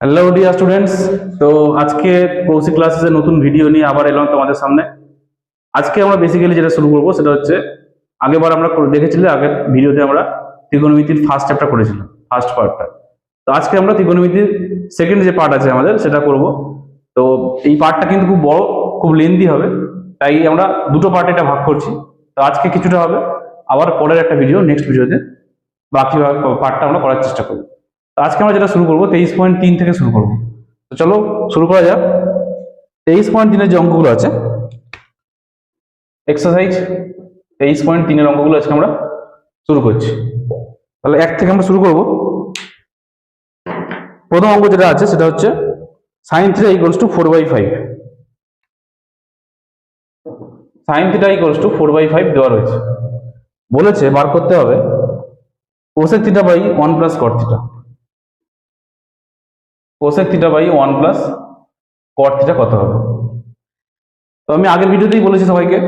Hello dear students তো আজকে কৌশিক ক্লাসেসের নতুন ভিডিও নিয়ে আবার এলাম তোমাদের সামনে। আজকে আমরা বেসিক্যালি যেটা শুরু করব সেটা হচ্ছে আগেবার আমরা দেখেছিলে, আগের ভিডিওতে আমরা ত্রিকোণমিতির ফার্স্ট চ্যাপ্টার করেছিলাম ফার্স্ট পার্টটা তো আজকে আমরা ত্রিকোণমিতির সেকেন্ড যে পার্ট আছে আমাদের, সেটা করব। তো এই পার্টটা কিন্তু খুব বড়, খুব লেন্দি হবে। তাই আমরা দুটো পার্টে এটা ভাগ করছি। তো আজকে কিছুটা হবে, আবার পরের একটা ভিডিও নেক্সট ভিডিওতে বাকি পার্টটা আমরা করার চেষ্টা করব। আজকে আমরা যেটা শুরু করব, তেইশ পয়েন্ট তিন থেকে শুরু করব। তো চলো শুরু করা যাক। তেইশ পয়েন্ট তিনের যে অঙ্কগুলো আছে এক্সারসাইজ তেইশ পয়েন্ট তিনের অঙ্কগুলো আজকে আমরা শুরু করছি। তাহলে এক থেকে আমরা শুরু করব। প্রথম অঙ্ক যেটা আছে, সেটা হচ্ছে sine three equals to four by five sine theta equals to four by five দেওয়া রয়েছে। বলেছে বার করতে হবে। Cosec theta by one plus cot theta cosec theta by one plus cot theta কত হবে? তো আমি আগের ভিডিওতেই বলেছি সবাইকে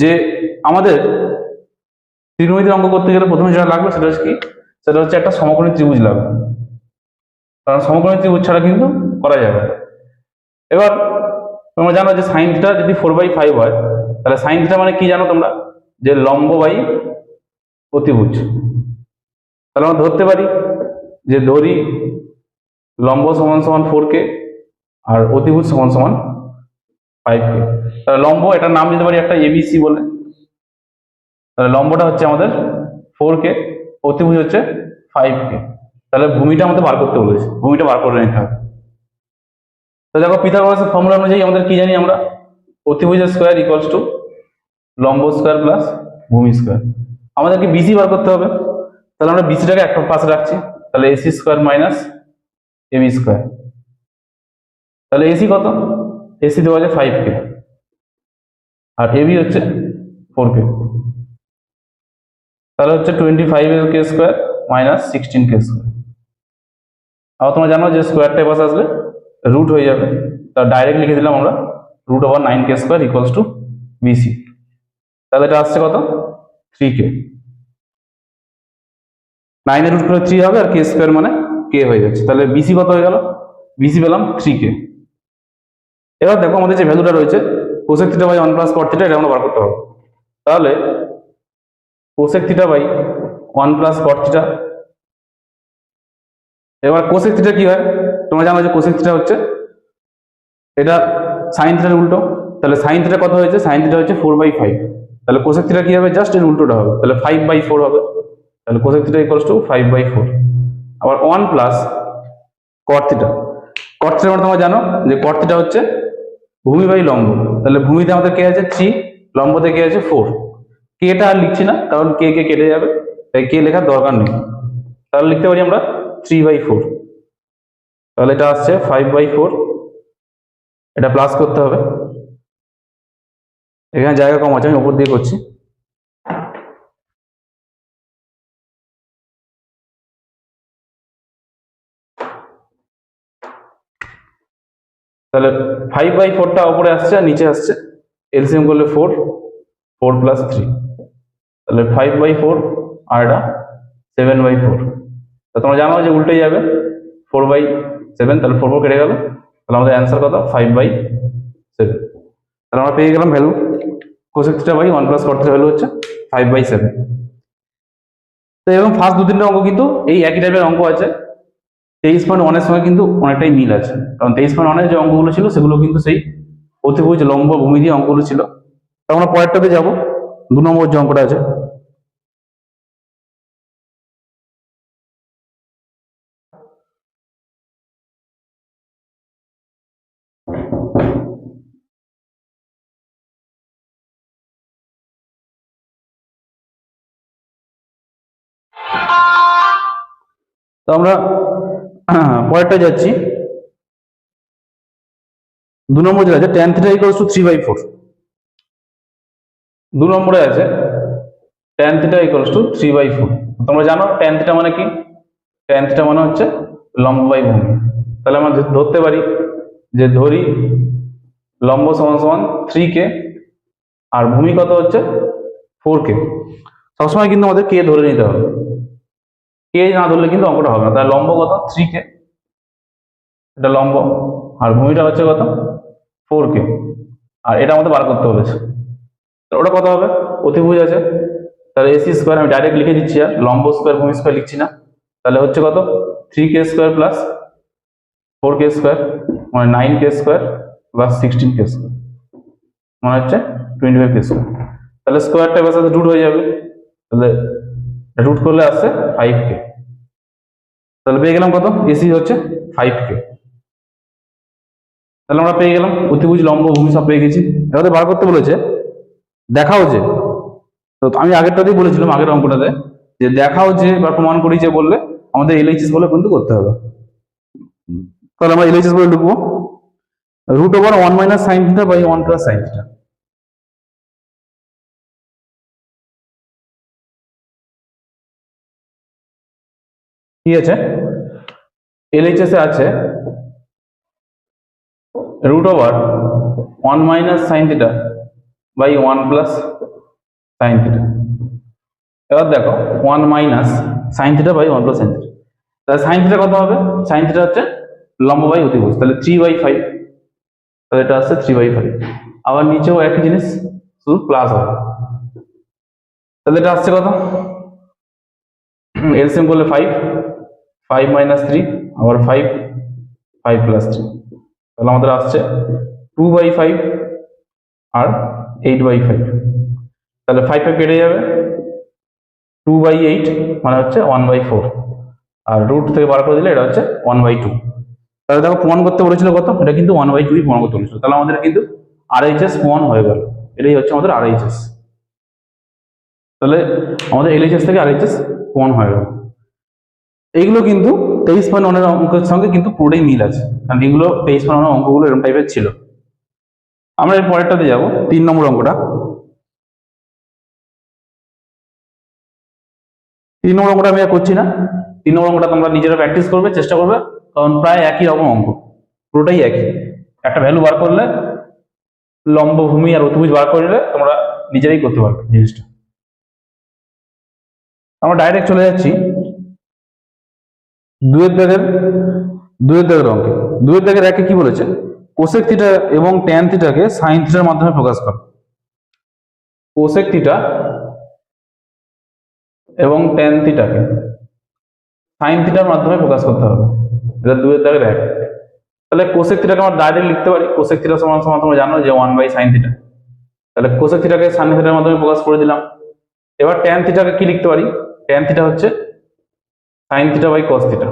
যে আমাদের ত্রিকোণমিতির অঙ্ক করতে গেলে প্রথমে যেটা লাগবে সেটা হচ্ছে কি? সেটা হচ্ছে একটা সমকোণী ত্রিভুজ লাগবে। কারণ সমকোণী ত্রিভুজ ছাড়া কিন্তু করা যাবে। এবার তোমরা জানো যে সাইন থিটা যদি ফোর বাই ফাইভ হয়, তাহলে সাইন থিটা মানে কি জানো তোমরা? যে লম্ব বাই অতিভুজ। তাহলে আমরা ধরতে পারি যে ধরি লম্ব সমান সমান ফোর কে আর অতিভুজ সমান সমান ফাইভ কে তাহলে লম্ব, এটার নাম দিতে পারি একটা এবিসি বলে। তাহলে লম্বটা হচ্ছে আমাদের ফোর কে অতিভুজ হচ্ছে ফাইভ কে তাহলে ভূমিটা আমাদের বার করতে বলেছে, ভূমিটা বার করে নিতে হবে। তো দেখো পিথাগোরাসের ফর্মুলা অনুযায়ী আমাদের কি জানি আমরা? অতিভুজের স্কোয়ার ইকুয়ালস টু লম্ব স্কোয়ার প্লাস ভূমি স্কোয়ার আমাদেরকে বিসি বার করতে হবে। তাহলে আমরা বিসিটাকে একটা পাশে রাখছি। তাহলে AC square minus AB square তাহলে এসি কত? এসি দেওয়া আছে ফাইভ কে আর এবি হচ্ছে ফোর কে তাহলে হচ্ছে twenty five k square minus sixteen k square আবার তোমরা জানো যে স্কোয়ারটা পাশে আসলে রুট হয়ে যাবে। তা ডাইরেক্ট লিখে দিলাম আমরা root over nine k square equals to BC তাহলে এটা আসছে কত? থ্রি কে নাইনের রুট করে থ্রি হবে আর কে স্কোয়ার মানে কে হয়ে যাচ্ছে। তাহলে বিসি কত হয়ে গেল? বিসি পেলাম থ্রি কে এবার দেখো আমাদের যে ভ্যালুটা রয়েছে cosec theta by one plus cot theta এটা আমরা বার করতে হবে তাহলে cosec theta by one plus cot theta এবার কোসেক থিটা কি হয়? তোমরা জানো যে কোসেক থিটা হচ্ছে, এটা সাইন থিটার উল্টো। তাহলে সাইন থিটা কত হয়েছে? সাইন থিটা হচ্ছে ফোর বাই ফাইভ তাহলে কোসেক থিটা কি হবে? জাস্ট এর উল্টোটা হবে। তাহলে ফাইভ বাই ফোর হবে। তাহলে cosec theta equals to five by four আবার one plus cot theta cot মানে তোমরা জানো যে কট থিটা হচ্ছে ভূমি বাই লম্ব। তাহলে ভূমিতে আমাদের কে আছে? থ্রি লম্বতে কে আছে? ফোর কেটা আর লিখছি না, কারণ কে কে কেটে যাবে, তাই কে লেখার দরকার নেই। তাহলে লিখতে পারি আমরা থ্রি বাই ফোর তাহলে এটা আসছে ফাইভ বাই ফোর এটা প্লাস করতে হবে। এখানে জায়গা কম আছে, আমি উপর দিয়ে করছি। তাহলে ফাইভ বাই ফোরটা ওপরে আসছে আর নিচে আসছে। এলসিএম করলে ফোর ফোর প্লাস থ্রি তাহলে ফাইভ বাই ফোর আর এটা সেভেন বাই ফোর তা তোমরা জানো যে উল্টে যাবে। ফোর বাই সেভেন তাহলে ফোর ফোর কেটে গেল। তাহলে আমাদের অ্যান্সার কত? ফাইভ বাই সেভেন তাহলে আমরা পেয়ে গেলাম value theta by one plus cot value হচ্ছে ফাইভ বাই সেভেন তো এবং ফার্স্ট দু তিনটা অঙ্ক কিন্তু এই একই টাইপের অঙ্ক আছে। তেইশ পয়েন্ট ওয়ানের সঙ্গে কিন্তু অনেকটাই মিল আছে। কারণ তেইশ পয়েন্ট ওয়ানের যে অঙ্কগুলো ছিল, সেগুলো কিন্তু সেই অতিভুজ লম্ব ভূমি দিয়ে অঙ্কগুলো ছিল। তো আমরা পরেরটাতে যাব। দু নম্বর যে অঙ্কটা আছে। তো আমরা পরেরটা যাচ্ছি। দু নম্বর যেটা আছে tan theta equals to three by four দু নম্বরে আছে tan theta equals to three by four তোমরা জানো টেন থিটা মানে কি? টেন থিটা মানে হচ্ছে লম্ব বাই ভূমি। তাহলে আমরা ধরতে পারি যে ধরি লম্ব সমান সমান থ্রি কে আর ভূমি কত হচ্ছে? ফোর কে সবসময় কিন্তু আমাদের কে ধরে নিতে হবে। কে না ধরলে কিন্তু অঙ্কটা হবে না। তাহলে লম্ব কত? থ্রি কে এটা লম্ব। আর ভূমিটা হচ্ছে কত? ফোর কে আর এটা আমাদের বার করতে হবে। ওটা কত হবে? অতিভুজ আছে। তাহলে এসি স্কোয়ার আমি ডাইরেক্ট লিখে দিচ্ছি আর। লম্ব স্কোয়ার ভূমি স্কোয়ার লিখছি না। তাহলে হচ্ছে কত? Three k square plus four k square মানে nine k square plus sixteen k square মনে হচ্ছে টোয়েন্টি ফাইভ কে স্কোয়ার তাহলে স্কোয়ারটা সাথে রুট হয়ে যাবে। তাহলে রুট করলে আসছে ফাইভ কে তাহলে পেয়ে গেলাম কত? এসি হচ্ছে ফাইভ কে তাহলে আমরা পেয়ে গেলাম, অতিভুজ লম্ব ভূমি সব পেয়ে গেছি। এবারে বার করতে বলেছে, দেখাও যে। তো আমি আগেরটাতেই বলেছিলাম, আগের অঙ্কটাতে, যে দেখাও যে বা প্রমাণ করি যে বললে আমাদের এলএইচএস বলে কিন্তু করতে হবে। তাহলে আমরা এলএইচএস বলে লিখব। Root over one minus sine theta by one plus sine theta কি আছে? এলএইচএস এ আছে root over one minus sine theta by one plus sine theta এবার দেখো one minus sine theta by one plus sine theta তাহলে sine theta কত হবে? Sine theta হচ্ছে লম্ব বাই অতিভুজ। তাহলে থ্রি বাই ফাইভ তাহলে এটা আসছে থ্রি বাই ফাইভ আবার নিচেও একই জিনিস, শুধু প্লাস হবে। তাহলে এটা আসছে কত? এলসিএম করলে ফাইভ ফাইভ মাইনাস থ্রি আবার ফাইভ ফাইভ প্লাস থ্রি তাহলে আমাদের আসছে টু বাই ফাইভ আর এইট বাই ফাইভ তাহলে ফাইভ ফাইভ কেটে যাবে টু বাই এইট মানে হচ্ছে ওয়ান বাই ফোর আর রুট থেকে বার করে দিলে এটা হচ্ছে ওয়ান বাই টু তাহলে দেখো প্রমাণ করতে বলেছিল কত? এটা কিন্তু ওয়ান বাই টুই প্রমাণ করতে বলেছিল। তাহলে আমাদের কিন্তু আর এইচএস প্রমাণ হয়ে গেল। এটাই হচ্ছে আমাদের আর এইচএস তাহলে আমাদের এলএইচএস থেকে আর এইচএস প্রমাণ হয়ে গেল। এইগুলো কিন্তু তেইশ পয়েন্ট ওয়ানের অঙ্কের সঙ্গে কিন্তু পুরোটাই মিল আছে। কারণ এগুলো তেইশ পয়েন্ট ওয়ানের অঙ্কগুলো এরকম টাইপের ছিল। আমরা এর পরেরটাতে যাব, তিন নম্বর অঙ্কটা। তিন নম্বর অঙ্কটা আমি করছি না। তিন নম্বর অঙ্কটা তোমরা নিজেরা প্র্যাকটিস করবে, চেষ্টা করবে, কারণ প্রায় একই রকম অঙ্ক, পুরোটাই একই। একটা ভ্যালু বার করলে লম্ব ভূমি আর অতিভুজ বার করলে তোমরা নিজেরাই করতে পারবে জিনিসটা। আমরা ডাইরেক্ট চলে যাচ্ছি। দুয়ের দাগের দুয়ের দাগের অঙ্কে। দুয়ের দাগের একে কি বলেছে? কোসেক থিটা এবং ট্যান থিটাকে সাইন থিটার মাধ্যমে প্রকাশ করো। কোসেক থিটা এবং ট্যান থিটাকে সাইন থিটার মাধ্যমে প্রকাশ করতে হবে। এটা দুয়ের দাগের এক। তাহলে কোসেক থিটাকে আমরা ডাইরেক্ট লিখতে পারি। কোসেক থিটা সমান সমান তোমরা জানো যে ওয়ান বাই সাইন থিটা তাহলে কোসেক থিটাকে সাইন থিটার মাধ্যমে প্রকাশ করে দিলাম। এবার ট্যান থিটাকে কি লিখতে পারি? ট্যান থিটা হচ্ছে sine theta by cos theta.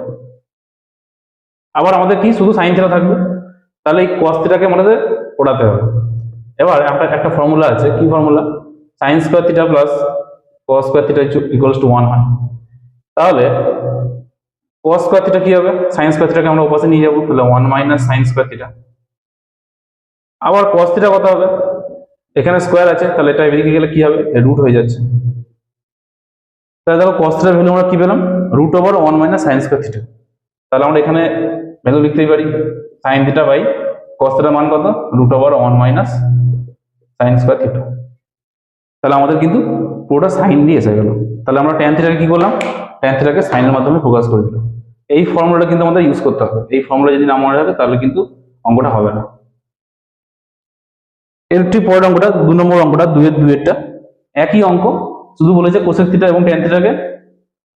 আবার আমাদের কি? শুধু সাইন থিটা থাকবে। তাহলে এই কস থিটাকে মনে ওড়াতে হবে। এবার একটা একটা ফর্মুলা আছে। কি formula sine square theta plus cos square theta equals to one হয় তাহলে কস স্কোয়ার থিটা কি হবে? সাইন স্কোয়ার থিটাকে আমরা ওপাশে নিয়ে যাব। তাহলে one minus sine square theta আবার কস থিটা কত হবে? এখানে স্কোয়ার আছে। তাহলে এটা এদিকে গেলে কি হবে? রুট হয়ে যাচ্ছে। তাহলে দেখো কস থিটার ভ্যালু আমরা কি পেলাম? Root over one minus sine square theta তাহলে আমরা এখানে ভ্যালু লিখতেই পারি সাইন থিটা বাই কস মান কত? Root over one minus sine square theta তাহলে আমাদের কিন্তু পুরোটা সাইন দিয়ে এসে গেল। তাহলে আমরা ট্যান থিটাকে কি করলাম? ট্যান থিটাকে সাইনের মাধ্যমে ফোকাস করে দিলাম। এই ফর্মুলাটা কিন্তু আমাদের ইউজ করতে হবে। এই ফর্মুলা যদি না মনে রাখে তাহলে কিন্তু অঙ্কটা হবে না। এর ঠিক পরের অঙ্কটা, দু নম্বর অঙ্কটা দুয়ের দুয়েরটা একই অঙ্ক। শুধু বলেছে কোসেক থিটা এবং ট্যান থিটাকে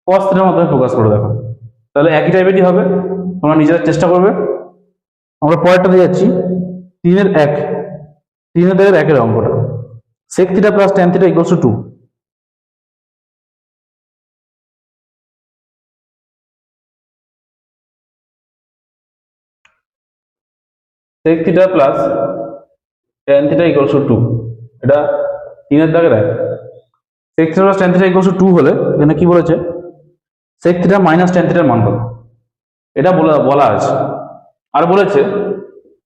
কস থিটার মাধ্যমে ফোকাস করে দেখো। তাহলে একই টাইপেরই হবে, তোমরা নিজেরা চেষ্টা করবে। আমরা পরেরটাতে যাচ্ছি। তিনের এক। তিনের দাগের একের অঙ্কটা। Sec theta plus tan theta equals to sec theta plus tan theta equals to এটা তিনের দাগের এক। Sec theta plus tan theta equals to হলে, এখানে কি বলেছে? সেক থিটা মাইনাস ট্যান থিটার মান কত এটা বলা বলা আছে। আর বলেছে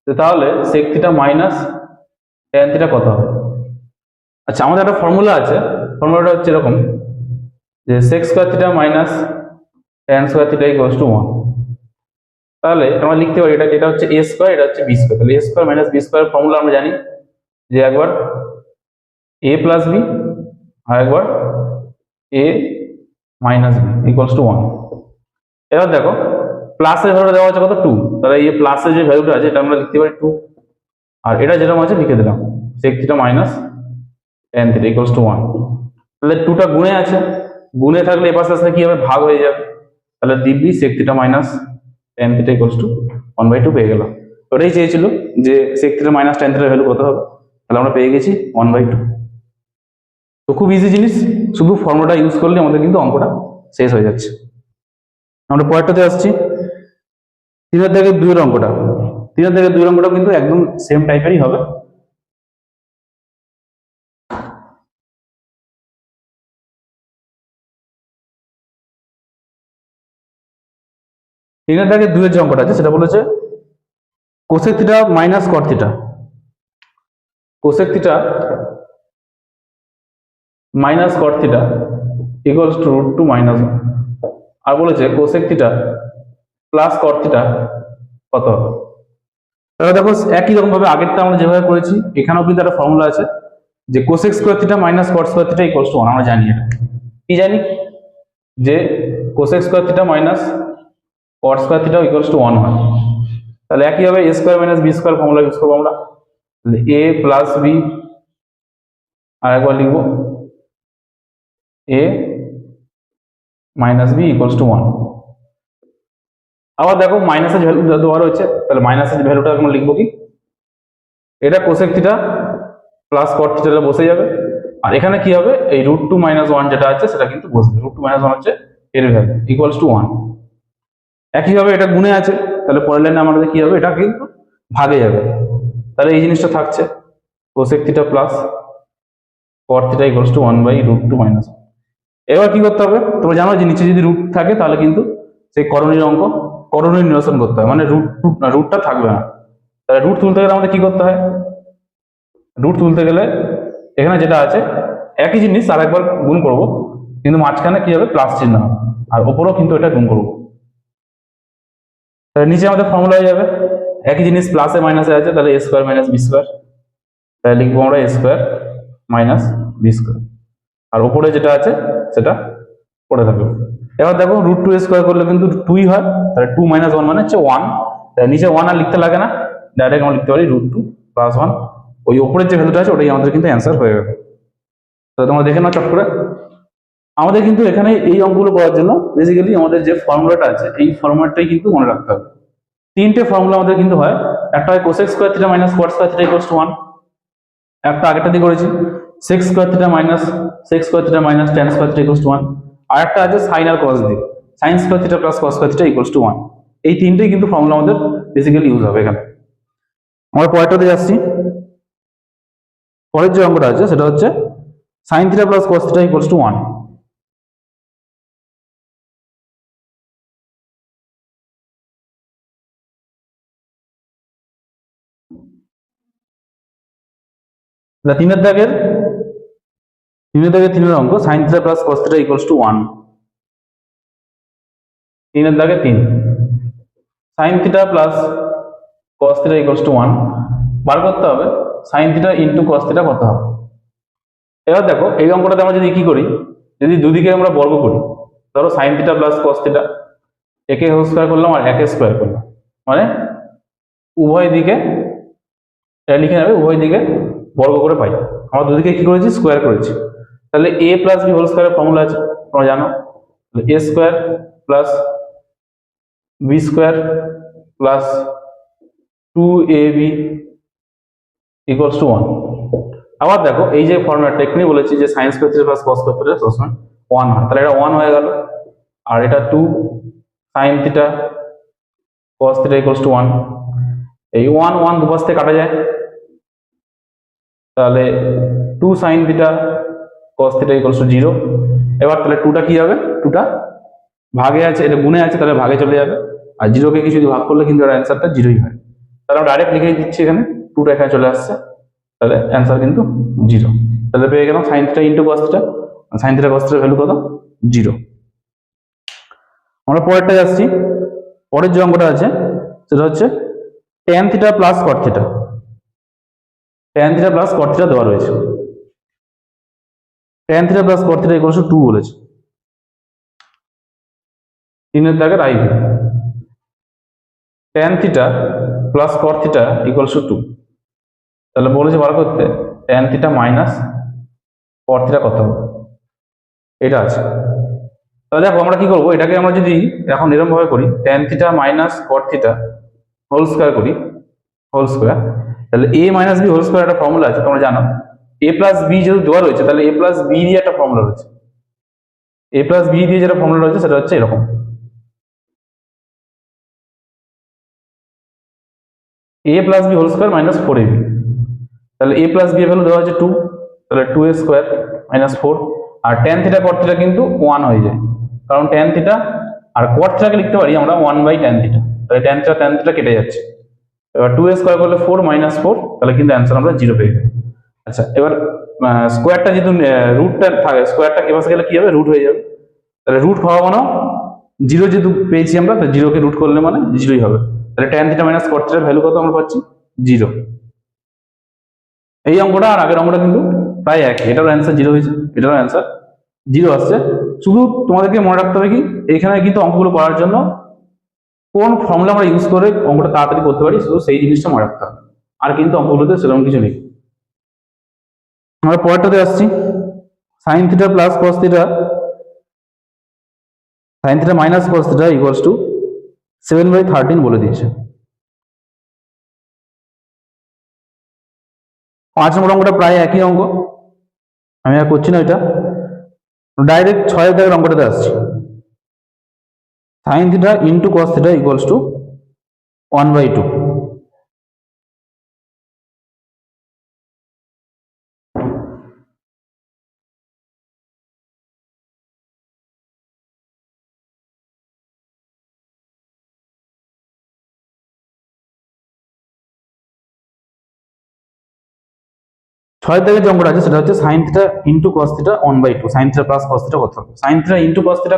যে তাহলে sec theta minus tan theta কত হবে? আচ্ছা আমাদের একটা ফর্মুলা আছে। ফর্মুলাটা হচ্ছে এরকম যে sec square theta minus tan square theta equals to one তাহলে আমরা লিখতে পারি, এটা এটা হচ্ছে এ স্কোয়ার এটা হচ্ছে বি স্কোয়ার তাহলে A square minus B square formula আমরা জানি যে একবার এ প্লাস বি আর একবার A minus B equals to one এবার দেখো প্লাসের ভ্যালুটা দেওয়া আছে কত? টু তাহলে এই প্লাসের যে ভ্যালুটা আছে, এটা আমরা লিখতে পারি টু আর এটা যেরকম আছে, লিখে দিলাম। Sec theta minus tan theta equals to one তাহলে টুটা গুণে আছে। গুণে থাকলে এ পাশে আসলে কি হবে? ভাগ হয়ে যাবে। তাহলে দিব্যি sec theta minus tan theta equals to one by two পেয়ে গেলাম। ওটাই চেয়েছিল যে সেক থিটা মাইনাস টেন থিটার ভ্যালু কত হবে? তাহলে আমরা পেয়ে গেছি ওয়ান বাই টু তো খুব ইজি জিনিস, শুধু ফর্মুলাটা ইউজ করলে আমাদের কিন্তু অঙ্কটা শেষ হয়ে যাচ্ছে। আমরা পরেরটাতে আসছি। তিনের থেকে দুইয়ের অঙ্কটা। তিনের থেকে দুইয়ের অঙ্কটা কিন্তু একদম সেম টাইপেরই হবে। তিনের থেকে দুইয়ের যে অঙ্কটা আছে, সেটা বলেছে theta minus cosec theta minus cot theta equals to root two minus one আর বলেছে cosec theta plus cot theta কত তাহলে দেখো একই রকম ভাবে আগেরটা আমরা যেভাবে করেছি, এখানেও কিন্তু একটা ফর্মুলা আছে যে cosec square theta minus cot square theta equals to one আমরা জানি এটা। কি জানি? যে cosec square theta minus cot square theta equals to one হয়। তাহলে একই হবে A square minus B square formula use করব আমরা। এ প্লাস বি আর একবার লিখব। A minus B equals to one আবার দেখো মাইনাসের ভ্যালু দেওয়া রয়েছে, তাহলে মাইনাসের ভ্যালুটা আমরা লিখব কি? এটা কোসেক থিটা প্লাস কট থিটাটা বসে যাবে। আর এখানে কি হবে? এই রুট টু মাইনাস ওয়ান যেটা আছে, সেটা কিন্তু বসবে। রুট টু মাইনাস ওয়ান হচ্ছে এর ভ্যালু ইকুয়ালস টু ওয়ান একইভাবে এটা গুণে আছে, তাহলে পরের লাইনে আমাদের কি হবে? এটা কিন্তু ভাগে যাবে। তাহলে এই জিনিসটা থাকছে। Cosec plus cot theta equals to one by root two minus এবার কি করতে হবে? তোমরা জানো যে নিচে যদি রুট থাকে, তাহলে কিন্তু সেই করণীয় অঙ্ক করণীয় নিরসন করতে হয়। মানে রুট রুট না রুটটা থাকবে না। তাহলে রুট তুলতে গেলে আমাদের কি করতে হয়? রুট তুলতে গেলে এখানে যেটা আছে, একই জিনিস আর একবার গুণ করব, কিন্তু মাঝখানে কি হবে? প্লাস চিহ্ন আর ওপরেও কিন্তু এটা গুণ করব। তাহলে নিচে আমাদের ফর্মুলা হয়ে যাবে। একই জিনিস প্লাসে মাইনাসে আছে, তাহলে A square minus B square তাহলে লিখব আমরা A square minus B square আর উপরে যেটা আছে, সেটা পড়ে থাকবে। এবার দেখো রুট টু স্কোয়ার করলে কিন্তু টুই হয়, তাহলে টু মাইনাস ওয়ান মানে হচ্ছে ওয়ান নিচে ওয়ান আর লিখতে লাগে না ডাইরেক্ট আমরা লিখতে পারি রুট টু প্লাস ওয়ান ওই উপরের যে ভ্যালুটা আছে, ওটাই আমাদের কিন্তু অ্যান্সার হয়ে গেল। তো তোমরা দেখে নাও চট করে। আমাদের কিন্তু এখানে এই অঙ্কগুলো করার জন্য বেসিক্যালি আমাদের যে ফর্মুলাটা আছে, এই ফর্মুলাটাই কিন্তু মনে রাখতে হবে। তিনটে ফর্মুলা আমাদের কিন্তু হয়। একটা হয় cosec square theta minus cot square theta equals to one একটা আগেরটা দিয়ে করেছি। Sec square theta minus sec square theta minus tan square theta equals to one আর একটা আছে সাইন আর কস দিয়ে। Sine square theta plus cos square theta equals to one এই তিনটেই কিন্তু ফর্মুলা আমাদের বেসিক্যালি ইউজ হবে এখানে। আমরা পরেরটাতে যাচ্ছি। পরের যে অঙ্কটা আছে, সেটা হচ্ছে sine theta plus cos theta equals to one তাহলে তিনের দাগের তিনের দাগের তিনের অঙ্ক sine theta plus cos theta equals to one তিনের দাগে তিন। Sine theta plus cos theta equals to one বার করতে হবে। Sine theta into cos theta কত হবে? এবার দেখো, এই অঙ্কটাতে আমরা যদি কি করি, যদি দুদিকে আমরা বর্গ করি, ধরো sine theta plus cos theta একে হোল স্কোয়ার করলাম আর একে স্কোয়ার করলাম। মানে উভয় দিকে, এটা লিখে নেবে, উভয় দিকে বর্গ করে পাই। আমরা দুদিকে কি করেছি? স্কোয়ার করেছি। তাহলে এ প্লাস বি হোল স্কোয়ারের ফর্মুলা আছে, তোমরা জানো? A square plus B square plus two A B equals to one আবার দেখো, এই যে ফর্মুলাটা এক্ষুনি বলেছি যে সায়েন্স ক্ষেত্রে প্লাস কস ক্ষেত্রে সবসময় ওয়ান হয়। তাহলে এটা ওয়ান হয়ে গেল। আর এটা two sine theta cos theta equals to one এই ওয়ান ওয়ান দুপাশ থেকে কাটা যায়। তাহলে two sine theta cos theta equals to zero এবার তাহলে টুটা কি হবে? টুটা ভাগে আছে, এটা গুণে আছে, তাহলে ভাগে চলে যাবে। আর জিরোকে কিছু যদি ভাগ করলে কিন্তু এর অ্যান্সারটা জিরোই হয়। তাহলে আমরা ডাইরেক্ট লিখে দিচ্ছি এখানে টুটা এখানে চলে আসছে। তাহলে অ্যান্সার কিন্তু জিরো তাহলে পেয়ে গেলাম sine theta into cos theta sine theta cos থিটার ভ্যালু কত? জিরো আমরা পরেরটা যাচ্ছি পরের যে অঙ্কটা আছে, সেটা হচ্ছে tan theta plus cot theta tan theta plus cot theta দেওয়া রয়েছে। Tan theta plus cot theta equals to বলেছে। তিনের দাগের IV tan theta plus cot theta equals to তাহলে বলেছে বার করতে tan theta minus cot theta কত হবে? এটা আছে। তাহলে দেখো আমরা কি করব, এটাকে আমরা যদি এখন এরকম ভাবে করি tan theta minus cot theta whole square করি হোল স্কোয়ার তাহলে A minus B whole square একটা ফর্মুলা আছে, তোমরা জানো। এ প্লাস বি যেহেতু দেওয়া রয়েছে, তাহলে এ প্লাস বি দিয়ে একটা ফর্মুলা রয়েছে। এ প্লাস বি দিয়ে যেটা ফর্মুলা রয়েছে, সেটা হচ্ছে এরকম। A plus B whole square minus four A B তাহলে এ প্লাস বি ভ্যালু দেওয়া হচ্ছে টু তাহলে two A square minus four R tan theta cot theta কিন্তু ওয়ান হয়ে যায়। কারণ টেন থিটা আর কট থিটাকে লিখতে পারি আমরা ওয়ান বাই টেন থিটা তাহলে টেন থিটা টেন থিটা কেটে যাচ্ছে। এবার টু এ স্কোয়ার করলে ফোর মাইনাস ফোর তাহলে কিন্তু অ্যান্সার আমরা জিরো পেয়ে যাব। আচ্ছা এবার স্কোয়ারটা যেহেতু রুটটা থাকে স্কোয়ারটা কেবাসে গেলে কি হবে? রুট হয়ে যাবে। তাহলে রুট হওয়া মানে জিরো যেহেতু পেয়েছি আমরা তাহলে জিরোকে রুট করলে মানে জিরোই হবে। তাহলে টেন থিটা মাইনাস কট থিটার ভ্যালু কত আমরা পাচ্ছি? জিরো এই অঙ্কটা আর আগের অঙ্কটা কিন্তু প্রায় একই। এটারও অ্যান্সার জিরো হয়েছে, এটারও অ্যান্সার জিরো আসছে। শুধু তোমাদেরকে মনে রাখতে হবে কি, এখানে কিন্তু অঙ্কগুলো করার জন্য কোন ফর্মুলা আমরা ইউজ করে অঙ্কটা তাড়াতাড়ি করতে পারি, শুধু সেই জিনিসটা মনে রাখতে হবে। আর কিন্তু অঙ্কগুলোতে সেরকম কিছু নেই। আমরা পরেরটাতে আসছি। Sine theta plus cos theta sine theta minus cos theta equals to seven by thirteen বলে দিয়েছে। পাঁচ নম্বর অঙ্কটা প্রায় একই অঙ্ক। আমি আর করছি না এটা। ডাইরেক্ট ছয়ের দাগের অঙ্কটাতে আসছি। Sine theta into cos theta equals to one by two ছয় দাগের যে অঙ্কটা আছে, সেটা হচ্ছে sine theta into cos theta one by two sine theta plus cos theta কত হবে? Sine theta into cos theta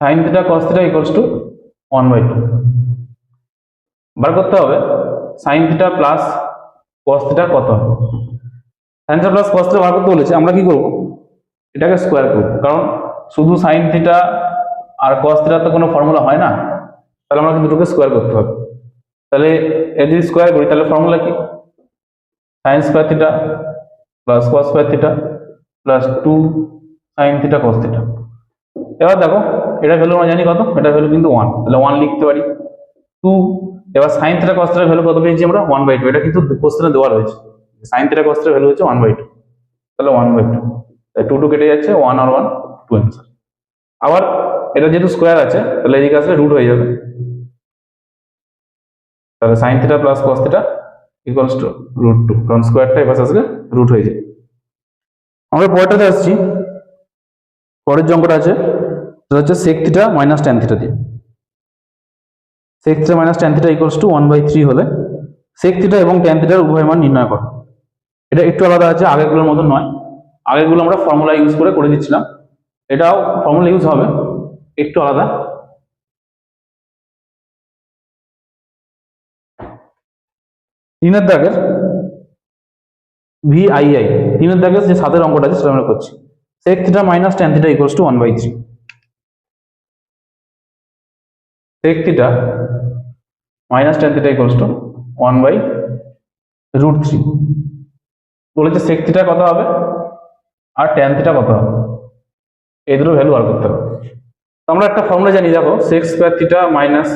sine theta cos theta equals to one by two বার করতে হবে sine theta plus cos theta কত হবে? Sine theta plus cos theta বার করতে বলেছে, আমরা কি করব? এটাকে স্কোয়ার করব, কারণ শুধু সাইন থিটা আর কস থিটার তো কোনো ফর্মুলা হয় না, তাহলে আমরা দুটোকে স্কোয়ার করতে হবে। তাহলে এর যদি স্কোয়ার করি, তাহলে ফর্মুলা কি? Sine square theta plus cos square theta plus two sine theta cos theta এবার দেখো, এটা ভ্যালু আমরা জানি কত? এটা ভ্যালু কিন্তু ওয়ান তাহলে ওয়ান লিখতে পারি। টু এবার সাইন থিটা কস থিটার ভ্যালু কত পেয়েছি আমরা? ওয়ান বাই টু এটা কিন্তু কোশ্চেনে দেওয়া রয়েছে। সাইন থিটা কস থিটার ভ্যালু হচ্ছে ওয়ান বাই টু তাহলে one by two two two কেটে যাচ্ছে ওয়ান আর ওয়ান টু অ্যান্সার আবার এটা যেহেতু স্কোয়ার আছে, তাহলে এদিকে আসলে রুট হয়ে যাবে। তাহলে sine theta plus cos theta equals to root two কারণ স্কোয়ারটা এবার আসলে রুট হয়ে যায়। আমরা পরেরটাতে আসছি। পরের যে অঙ্কটা আছে, সেটা হচ্ছে sec theta minus tan theta দিয়ে। Sec theta minus tan theta equals to one by three হলে সেক থিটা এবং ট্যান থিটার উভয় মান নির্ণয় করো। এটা একটু আলাদা আছে, আগেরগুলোর মতন নয়। আগেরগুলো আমরা ফর্মুলা ইউজ করে করে দিচ্ছিলাম। এটাও ফর্মুলা ইউজ হবে, একটু আলাদা। তিনের দাগের ভি আই আই তিনের দাগের যে সাতের অঙ্কটা আছে সেটা আমরা করছি। Sec theta minus tan theta equals to one by three sec theta minus tan theta equals to one by root three বলেছে সেক থিটা কত হবে? আর ট্যান থিটা কত হবে? এই দুটো ভ্যালু বার করতে হবে। আমরা একটা ফর্মুলা জানি দেখো sec square theta minus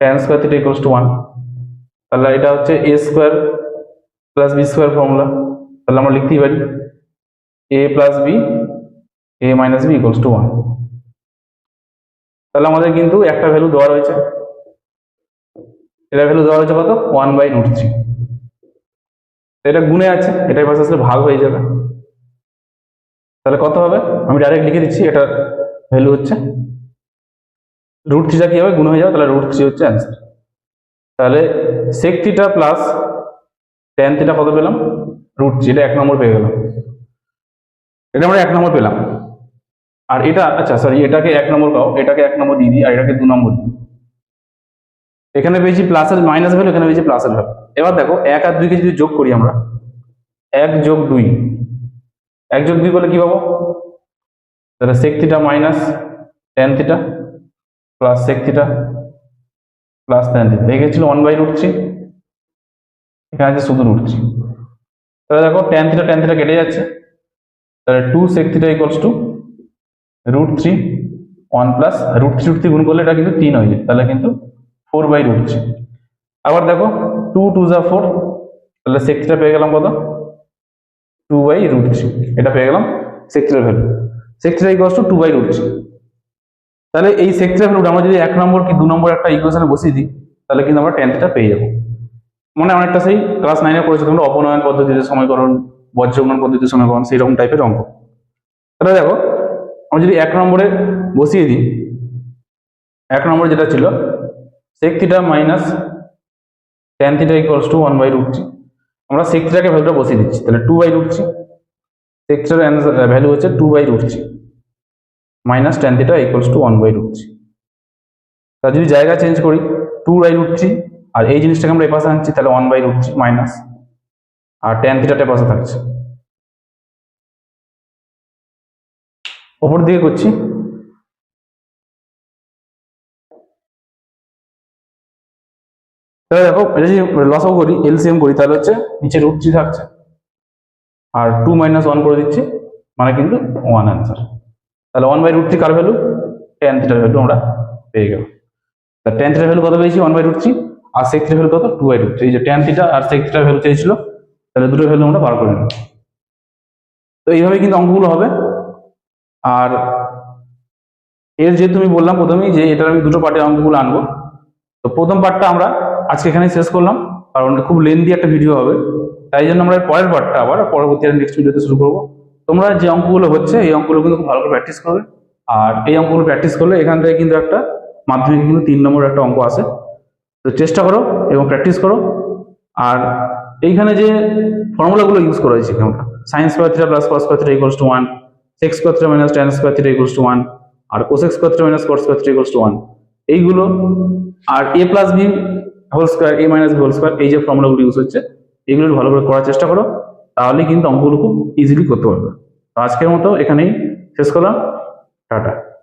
tan square theta equals to one তাহলে এটা হচ্ছে A square plus B square formula তাহলে আমরা লিখতেই পারি A plus B A minus B equals to one তাহলে আমাদের কিন্তু একটা ভ্যালু দেওয়া রয়েছে। এটা ভ্যালু দেওয়া রয়েছে কত? ওয়ান বাই রুট থ্রি এটা গুণে আছে, এটাই পাশে আসলে ভাগ হয়ে যাবে। তাহলে কত হবে? আমি ডাইরেক্ট লিখে দিচ্ছি, এটা ভ্যালু হচ্ছে রুট থ্রিটা কি হবে? গুণ হয়ে যাবে, তাহলে রুট থ্রি হচ্ছে অ্যান্সার তাহলে sec theta plus tan theta কত পেলাম? রুট এটা এক নম্বর পেয়ে গেলাম। এটা আমরা এক নম্বর পেলাম। আর এটা আচ্ছা সরি এটাকে এক নম্বর পাও, এটাকে এক নম্বর দিয়ে দিই, আর এটাকে দু নম্বর দিই। এখানে পেয়েছি প্লাসের মাইনাস ভ্যালু এখানে পেয়েছি প্লাসের ভ্যালু এবার দেখো, এক আর দুইকে যদি যোগ করি আমরা, এক যোগ দুই, এক যোগ দুই করলে কি পাবো? তাহলে sec theta minus tan theta plus sec theta plus tan theta এখানে ছিল ওয়ান বাই রুট থ্রি এখানে আছে শুধু রুট থ্রি তাহলে দেখো টেন থিটা টেন থিটা কেটে যাচ্ছে। তাহলে two sec theta equals to root three one plus root three root three গুণ করলে এটা কিন্তু তিন হয়ে যায়। তাহলে কিন্তু ফোর বাই রুট থ্রি আবার দেখো টু টু যা ফোর তাহলে সেক থিটা পেয়ে গেলাম কত? টু বাই রুট থ্রি এটা পেয়ে গেলাম সেক থিটার value sec theta equals to two by root three তাহলে এই সেক থিটার ভ্যালুটা আমরা যদি এক নম্বর কি দু নম্বর একটা ইকুয়েশনে বসিয়ে দিই, তাহলে কিন্তু আমরা টেন থিটা পেয়ে যাব। মানে অনেকটা সেই ক্লাস নাইনে করেছে, তোমরা অপনয়ন পদ্ধতিতে সময়করণ বজ্রগণন পদ্ধতিতে সময়করণ সেই রকম টাইপের অঙ্ক। তাহলে দেখো, আমরা যদি এক নম্বরে বসিয়ে দিই, এক নম্বরে যেটা ছিল sec theta minus tan theta equals to one by root three আমরা সেক থিটাকে ভ্যালুটা বসিয়ে দিচ্ছি, তাহলে two by root three sec value হচ্ছে two by root three minus tan theta equals to one by root three তা যদি জায়গা চেঞ্জ করি টু বাই রুট থ্রি আর এই জিনিসটাকে আমরা এপাশে আনছি, তাহলে one by root three minus R tan থিটাটা পাশে থাকছে। ওপর দিকে করছি। তাহলে দেখো, এটা যদি লসও করি এলসিএম করি, তাহলে হচ্ছে নিচে রুট থ্রি থাকছে। আর টু মাইনাস ওয়ান করে দিচ্ছি মানে কিন্তু ওয়ান অ্যান্সার তাহলে ওয়ান বাই রুট থ্রি কার ভ্যালু টেন থিটার ভ্যালু আমরা পেয়ে গেলাম। তা টেন থিটার ভ্যালু কত পেয়েছি? ওয়ান বাই রুট থ্রি আর সেক থিটার ভ্যালু কত? টু বাই রুট থ্রি এই যে টেন থিটা আর সেক থিটার ভ্যালু চেয়েছিল তাহলে দুটো ভ্যালু আমরা বার করে নিলাম। তো এইভাবে কিন্তু অঙ্কগুলো হবে। আর এর যে তুমি বললাম প্রথমেই যে এটার আমি দুটো পার্টের অঙ্কগুলো আনব। তো প্রথম পার্টটা আমরা আজকে এখানেই শেষ করলাম। কারণ খুব লেন্দি একটা ভিডিও হবে। তাই জন্য আমরা পরের পার্টটা আবার পরবর্তী নেক্সট ভিডিওতে শুরু করব। তোমরা যে অঙ্কগুলো হচ্ছে, এই অঙ্কগুলো কিন্তু খুব ভালো করে প্র্যাকটিস করবে। আর এই অঙ্কগুলো প্র্যাকটিস করলে এখান থেকে কিন্তু একটা মাধ্যমিকে কিন্তু তিন নম্বর একটা অঙ্ক আসে। তো চেষ্টা করো এবং প্র্যাকটিস করো। আর এইখানে যে ফর্মুলাগুলো ইউজ করা হয়েছে এখানটা sine square theta plus cos square theta equals to one sec square theta minus tan square theta equals to one R cosec square theta minus cot square theta equals to one এইগুলো, আর A plus B whole square A minus B whole square এই যে ফর্মুলাগুলো use হচ্ছে, এগুলো ভালো করে করার চেষ্টা করো। তাহলে কিন্তু অঙ্কগুলো খুব ইজিলি করতে পারবে। আজকের মতো এখানেই শেষ করলাম। টাটা।